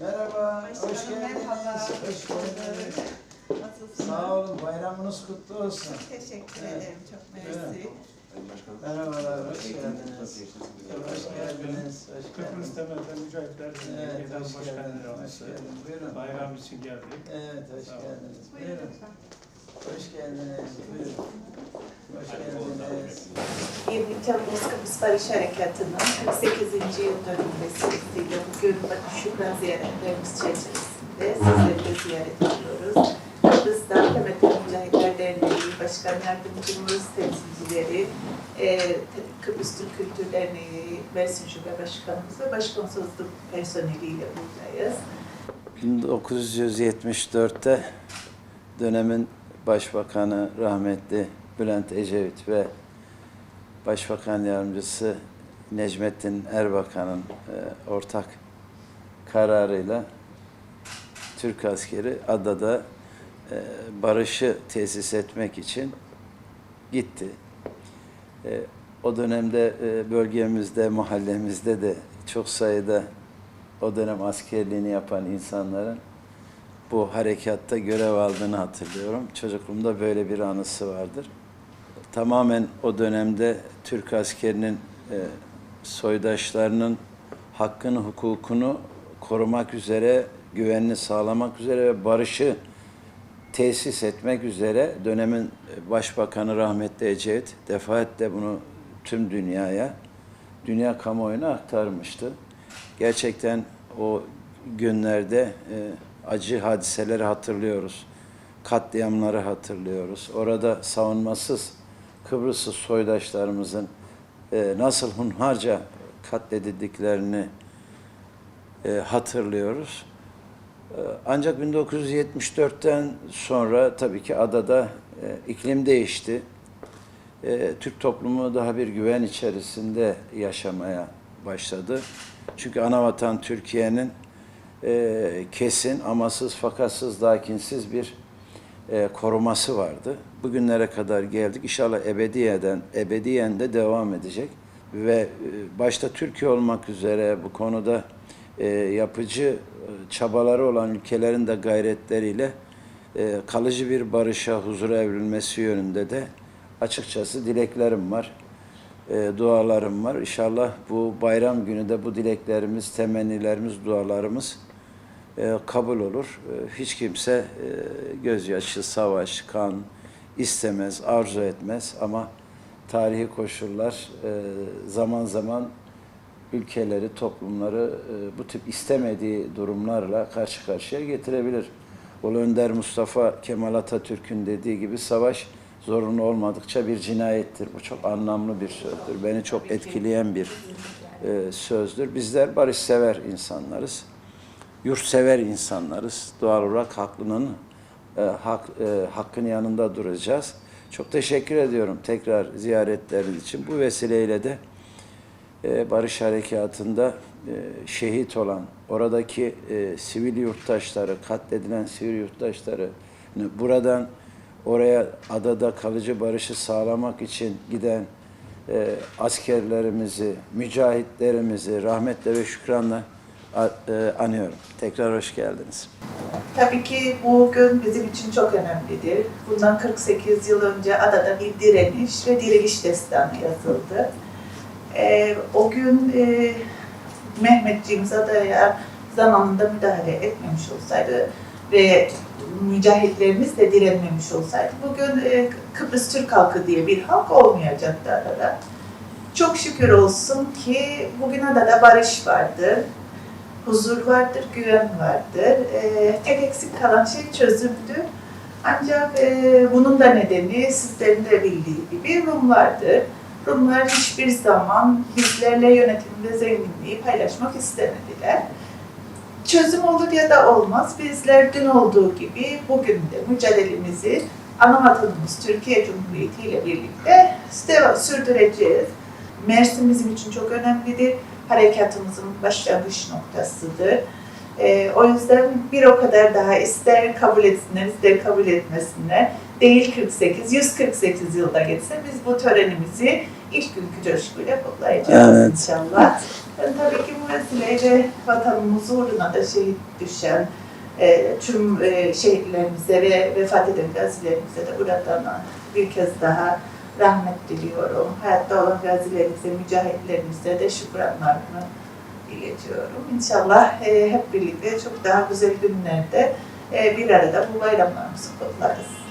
Merhaba, hoş geldiniz. merhaba. Hoş geldiniz. Nasılsınız? Sağ olun, bayramınız kutlu olsun. Çok teşekkür Evet. ederim. Çok mersi. Merhabalar, hoş geldiniz. Hoş geldiniz, hoş Kıbrıs geldiniz. Temel'den Mücahitler Evet, hoş geldiniz, hoş geldiniz. Buyurun. Bayram için geldik. Evet, hoş geldiniz. Buyurun. Hoş geldiniz, buyurun. Hoş geldiniz. 20 Temmuz Kıbrıs Barış Harekatı'nın 48. yıl dönüm vesilesiyle bugün Batı ziyaretlerimiz çerçevesinde sizleri de ziyaret ediyoruz. Kıbrıs'ta Temet Mücahitler Derneği, Başkan Yardımcımız, temsilcileri, e, Kıbrıs Türk Kültür Derneği, Mersin Şube Başkanımız ve Başkonsolosluk personeliyle buradayız. 1974'te dönemin Başbakanı rahmetli Bülent Ecevit ve Başbakan Yardımcısı Necmettin Erbakan'ın e, ortak kararıyla Türk askeri adada e, barışı tesis etmek için gitti. E, o dönemde e, bölgemizde, mahallemizde de çok sayıda o dönem askerliğini yapan insanların bu harekatta görev aldığını hatırlıyorum. Çocukluğumda böyle bir anısı vardır. Tamamen o dönemde Türk askerinin e, soydaşlarının hakkını, hukukunu korumak üzere, güvenini sağlamak üzere ve barışı tesis etmek üzere dönemin Başbakanı rahmetli Ecevit defaatle bunu tüm dünyaya, dünya kamuoyuna aktarmıştı. Gerçekten o günlerde e, acı hadiseleri hatırlıyoruz. Katliamları hatırlıyoruz. Orada savunmasız Kıbrıslı soydaşlarımızın e, nasıl hunharca katledildiklerini e, hatırlıyoruz. E, Ancak 1974'ten sonra tabii ki adada e, iklim değişti. E, Türk toplumu daha bir güven içerisinde yaşamaya başladı. Çünkü anavatan Türkiye'nin e, kesin, amasız, fakatsız, dakinsiz bir e, koruması vardı. Bugünlere kadar geldik. İnşallah ebediyeden, ebediyen de devam edecek. Ve e, başta Türkiye olmak üzere bu konuda e, yapıcı e, çabaları olan ülkelerin de gayretleriyle e, kalıcı bir barışa, huzura evrilmesi yönünde de açıkçası dileklerim var e, dualarım var. İnşallah bu bayram günü de bu dileklerimiz, temennilerimiz, dualarımız e, kabul olur. E, hiç kimse e, gözyaşı, savaş, kan istemez, arzu etmez ama tarihi koşullar e, zaman zaman ülkeleri, toplumları e, bu tip istemediği durumlarla karşı karşıya getirebilir. Ulu Önder Mustafa Kemal Atatürk'ün dediği gibi savaş zorunlu olmadıkça bir cinayettir. Bu çok anlamlı bir sözdür. Beni çok etkileyen bir e, sözdür. Bizler barışsever insanlarız. Yurtsever insanlarız. Doğal olarak haklının e, hak, e, hakkın yanında duracağız. Çok teşekkür ediyorum tekrar ziyaretleriniz için. Bu vesileyle de e, Barış Harekatı'nda e, şehit olan, oradaki e, sivil yurttaşları, katledilen sivil yurttaşları buradan oraya adada kalıcı barışı sağlamak için giden e, askerlerimizi, mücahitlerimizi rahmetle ve şükranla anıyorum. Tekrar hoş geldiniz. Tabii ki bu gün bizim için çok önemlidir. Bundan 48 yıl önce adada bir direniş ve diriliş destanı yazıldı. Ee, o gün e, Mehmetciğimiz adaya zamanında müdahale etmemiş olsaydı ve mücahitlerimiz de direnmemiş olsaydı bugün e, Kıbrıs Türk halkı diye bir halk olmayacaktı adada. Çok şükür olsun ki bugün adada barış vardır huzur vardır, güven vardır. Ee, tek eksik kalan şey çözümdü. Ancak e, bunun da nedeni sizlerin de bildiği gibi Rumlardır. Rumlar hiçbir zaman bizlerle yönetim ve zenginliği paylaşmak istemediler. Çözüm olur ya da olmaz. Bizler dün olduğu gibi bugün de mücadelemizi ana vatanımız Türkiye Cumhuriyeti ile birlikte sürdüreceğiz. Mersin bizim için çok önemlidir harekatımızın başlangıç noktasıdır. Ee, o yüzden bir o kadar daha ister kabul etsinler, ister kabul etmesinler. Değil 48, 148 yılda geçse biz bu törenimizi ilk günkü coşkuyla kutlayacağız Evet. inşallah. Ben tabii ki bu vesileyle vatanımız uğruna da şehit düşen e, tüm e, şehitlerimize ve vefat eden gazilerimize de buradan bir kez daha rahmet diliyorum. Hayatta olan gazilerimize, mücahitlerimize de şükranlarımı iletiyorum. İnşallah e, hep birlikte çok daha güzel günlerde e, bir arada bu bayramlarımızı kutlarız.